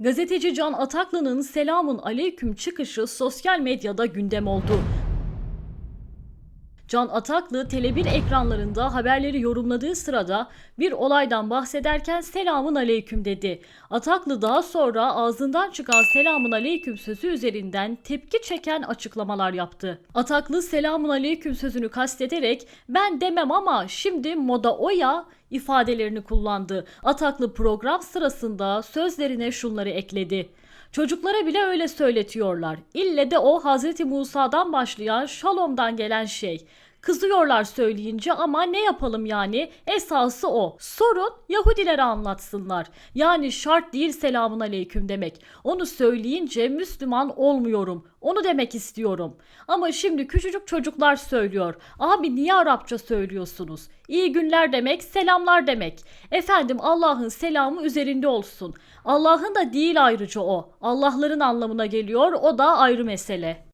Gazeteci Can Ataklı'nın selamun aleyküm çıkışı sosyal medyada gündem oldu. Can Ataklı Tele1 ekranlarında haberleri yorumladığı sırada bir olaydan bahsederken selamun aleyküm dedi. Ataklı daha sonra ağzından çıkan selamun aleyküm sözü üzerinden tepki çeken açıklamalar yaptı. Ataklı selamun aleyküm sözünü kastederek ben demem ama şimdi moda o ya ifadelerini kullandı. Ataklı program sırasında sözlerine şunları ekledi. Çocuklara bile öyle söyletiyorlar. İlle de o Hazreti Musa'dan başlayan şalomdan gelen şey. Kızıyorlar söyleyince ama ne yapalım yani? Esası o. Sorun Yahudilere anlatsınlar. Yani şart değil selamun aleyküm demek. Onu söyleyince Müslüman olmuyorum. Onu demek istiyorum. Ama şimdi küçücük çocuklar söylüyor. Abi niye Arapça söylüyorsunuz? İyi günler demek, selamlar demek. Efendim Allah'ın selamı üzerinde olsun. Allah'ın da değil ayrıca o. Allah'ların anlamına geliyor. O da ayrı mesele.